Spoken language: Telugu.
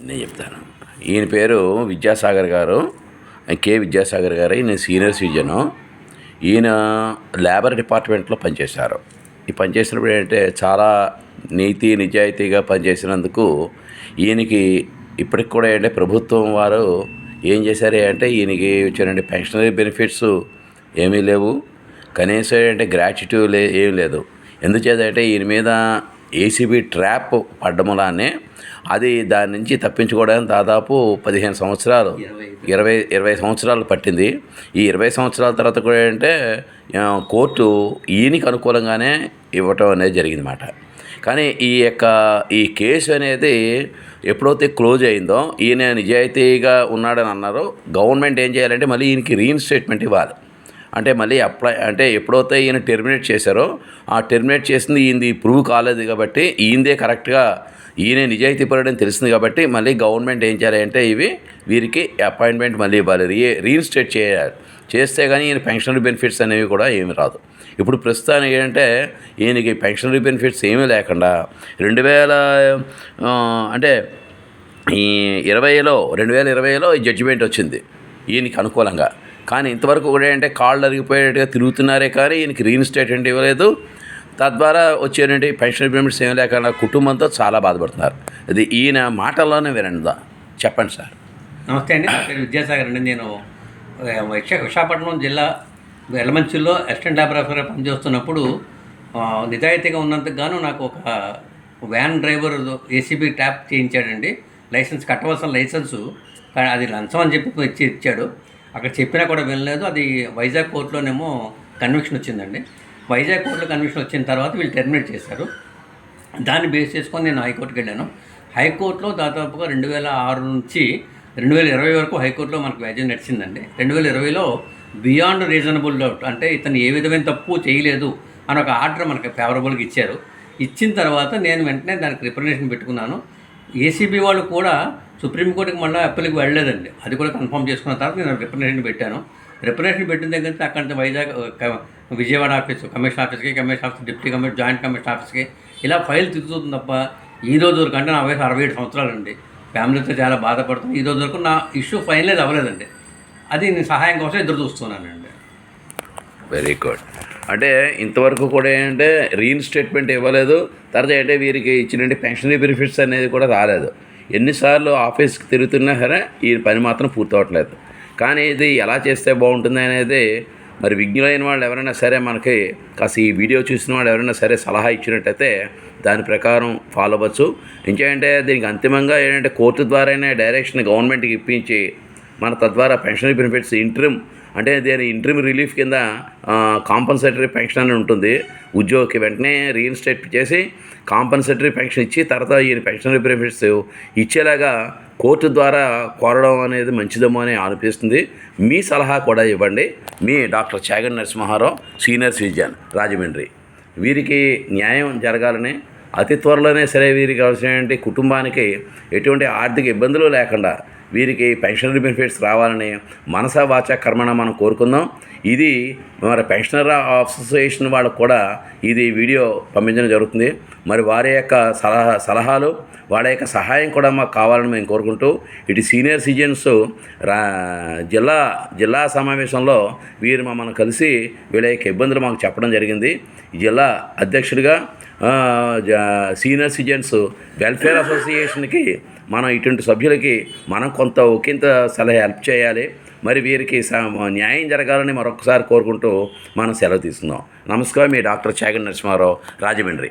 నేను చెప్తాను. ఈయన పేరు విద్యాసాగర్ గారు. కే విద్యాసాగర్ గారు. ఈయన సీనియర్ సిటిజను. ఈయన లేబర్ డిపార్ట్మెంట్లో పనిచేశారు. ఈ పనిచేసినప్పుడు ఏంటంటే చాలా నీతి నిజాయితీగా పనిచేసినందుకు ఈయనకి ఇప్పటికి కూడా ఏంటంటే ప్రభుత్వం వారు ఏం చేశారు అంటే ఈయనకి వచ్చిన పెన్షనరీ బెనిఫిట్స్ ఏమీ లేవు. కనీసం ఏంటంటే గ్రాట్యుటీ లే ఏం లేదు. ఎందుచేత అంటే ఈయన మీద ఏసీబీ ట్రాప్ పడ్డములానే అది దాని నుంచి తప్పించుకోవడానికి దాదాపు పదిహేను సంవత్సరాలు ఇరవై ఇరవై సంవత్సరాలు పట్టింది. ఈ ఇరవై సంవత్సరాల తర్వాత కూడా ఏంటంటే కోర్టు ఈయనకి అనుకూలంగానే ఇవ్వటం అనేది జరిగిందన్నమాట. కానీ ఈ యొక్క ఈ కేసు అనేది ఎప్పుడైతే క్లోజ్ అయిందో ఈయన నిజాయితీగా ఉన్నాడని అన్నారో. గవర్నమెంట్ ఏం చేయాలంటే మళ్ళీ ఈయనకి రీఇన్స్టేట్మెంట్ ఇవ్వాలి. అంటే మళ్ళీ అప్లై అంటే ఎప్పుడైతే ఈయన టెర్మినేట్ చేశారో ఆ టెర్మినేట్ చేసింది ఈయనది ప్రూవ్ కాలేదు కాబట్టి ఈయనదే కరెక్ట్గా ఈయన నిజాయితీ పడని తెలిసింది కాబట్టి మళ్ళీ గవర్నమెంట్ ఏం చేయాలి అంటే ఇవి వీరికి అపాయింట్మెంట్ మళ్ళీ ఇవ్వాలి. రీ రీఇన్స్టేట్ చేయాలి. చేస్తే కానీ ఈయన పెన్షనరీ బెనిఫిట్స్ అనేవి కూడా ఏమి రాదు. ఇప్పుడు ప్రస్తుతానికి ఏంటంటే ఈయనకి పెన్షనరీ బెనిఫిట్స్ ఏమీ లేకుండా రెండు వేల అంటే ఈ ఇరవైలో రెండు వేల ఇరవైలో ఈ జడ్జిమెంట్ వచ్చింది. ఈయనకి అనుకూలంగా. కానీ ఇంతవరకు కూడా ఏంటంటే కాళ్ళు అరిగిపోయేట్టుగా తిరుగుతున్నారే కానీ ఈయనకి రీఇన్స్టేట్మెంట్ ఇవ్వలేదు. తద్వారా వచ్చేటువంటి పెన్షన్ పేమెంట్స్ ఏం లేకుండా కుటుంబంతో చాలా బాధపడుతున్నారు. అది ఈయన మాటల్లోనే వినండి చెప్పండి సార్. నమస్తే అండి. పేరు విద్యాసాగర్ అండి. నేను విశాఖపట్నం జిల్లా ఎలమంచిలో అసిస్టెంట్ లాబొరేటరీగా పనిచేస్తున్నప్పుడు నిజాయితీగా ఉన్నందుకు గాను నాకు ఒక వ్యాన్ డ్రైవర్ ఏసీబీ ట్యాప్ చేయించాడండి. లైసెన్స్ కట్టవలసిన లైసెన్సు కానీ అది లంచం అని చెప్పి ఇచ్చి ఇచ్చాడు. అక్కడ చెప్పినా కూడా వినలేదు. అది వైజాగ్ కోర్టులోనేమో కన్విక్షన్ వచ్చిందండి. వైజాగ్ కోర్టులో కన్విక్షన్ వచ్చిన తర్వాత వీళ్ళు టెర్మినేట్ చేశారు. దాన్ని బేస్ చేసుకొని నేను హైకోర్టుకి వెళ్ళాను. హైకోర్టులో దాదాపుగా రెండు వేల ఆరు నుంచి రెండు వేల ఇరవై వరకు హైకోర్టులో మనకు వ్యాజ్యం నడిచిందండి. రెండు వేల ఇరవైలో బియాండ్ రీజనబుల్ డౌట్ అంటే ఇతను ఏ విధమైన తప్పు చేయలేదు అని ఒక ఆర్డర్ మనకి ఫేవరబుల్గా ఇచ్చారు. ఇచ్చిన తర్వాత నేను వెంటనే దానికి రిప్రజెంటేషన్ పెట్టుకున్నాను. ఏసీబీ వాళ్ళు కూడా సుప్రీంకోర్టుకి మళ్ళీ అప్పీల్కి వెళ్ళలేదండి. అది కూడా కన్ఫర్మ్ చేసుకున్న తర్వాత నేను రిప్రజెంటేషన్ పెట్టాను. రిప్రజెంటేషన్ పెట్టిన దగ్గర నుంచి వైజాగ్ విజయవాడ ఆఫీస్ కమిషన్ ఆఫీస్కి commission office deputy commission joint commission ఆఫీస్కి ఇలా ఫైల్ తిరుగుతుంది తప్ప ఈ రోజు వరకు అంటే నా వయసు అరవై ఏడు సంవత్సరాలండి. ఫ్యామిలీతో చాలా బాధపడుతుంది ఈ రోజు వరకు నా ఇష్యూ ఫైనలైజ్ అవ్వలేదండి. అది నేను సహాయం కోసం ఎదురు చూస్తున్నానండి. Very good. అంటే ఇంతవరకు కూడా ఏంటంటే రీఇన్స్టేట్మెంట్ ఇవ్వలేదు. తర్వాత ఏంటంటే వీరికి ఇచ్చిన పెన్షనరీ బెనిఫిట్స్ అనేది కూడా రాలేదు. ఎన్నిసార్లు ఆఫీస్కి తిరుగుతున్నా సరే ఈ పని మాత్రం పూర్తవట్లేదు. కానీ ఇది ఎలా చేస్తే బాగుంటుంది అనేది మరి విజ్ఞులైన వాళ్ళు ఎవరైనా సరే మనకి కాస్త ఈ వీడియో చూసిన వాళ్ళు ఎవరైనా సరే సలహా ఇచ్చినట్టయితే దాని ప్రకారం ఫాలో అవ్వచ్చు. ఇంకేంటే దీనికి అంతిమంగా ఏంటంటే కోర్టు ద్వారానే డైరెక్షన్ గవర్నమెంట్కి ఇప్పించి మన తద్వారా పెన్షనరీ బెనిఫిట్స్ ఇంట్రిమ్ అంటే దీని ఇంట్రిమ్ రిలీఫ్ కింద కాంపన్సేటరీ పెన్షన్ అని ఉంటుంది. ఉద్యోగికి వెంటనే రీఇన్స్టేట్ చేసి కాంపన్సేటరీ పెన్షన్ ఇచ్చి తర్వాత ఈయన పెన్షనరీ బెనిఫిట్స్ ఇచ్చేలాగా కోర్టు ద్వారా కోరడం అనేది మంచిదేమో అని అనిపిస్తుంది మీ సలహా కూడా ఇవ్వండి. మీ doctor Chagan Narasimharao senior citizen Rajahmundry. వీరికి న్యాయం జరగాలని అతి త్వరలోనే సరే వీరికి కావాల్సినటువంటి కుటుంబానికి ఎటువంటి ఆర్థిక ఇబ్బందులు లేకుండా వీరికి పెన్షనరీ బెనిఫిట్స్ రావాలని మనసా వాచ కర్మణ మనం కోరుకుందాం. ఇది మరి పెన్షనర్ అసోసియేషన్ వాళ్ళకు కూడా ఇది వీడియో పంపించడం జరుగుతుంది. మరి వారి యొక్క సలహా సలహాలు వాళ్ళ యొక్క సహాయం కూడా మాకు కావాలని మేము కోరుకుంటూ ఇటు సీనియర్ సిటిజన్స్ రా జిల్లా జిల్లా సమావేశంలో వీరు మమ్మల్ని కలిసి వీళ్ళ యొక్క ఇబ్బందులు మాకు చెప్పడం జరిగింది. జిల్లా అధ్యక్షుడిగా సీనియర్ సిటిజన్స్ వెల్ఫేర్ అసోసియేషన్కి మనం ఇటువంటి సభ్యులకి మనం కొంత ఒకంత సలహా హెల్ప్ చేయాలి. మరి వీరికి స- న్యాయం జరగాలని మరొకసారి కోరుకుంటూ మనం సెలవు తీసుకుందాం. నమస్కారం. మీ డాక్టర్ చాగన్ నరసింహారావు రాజమండ్రి.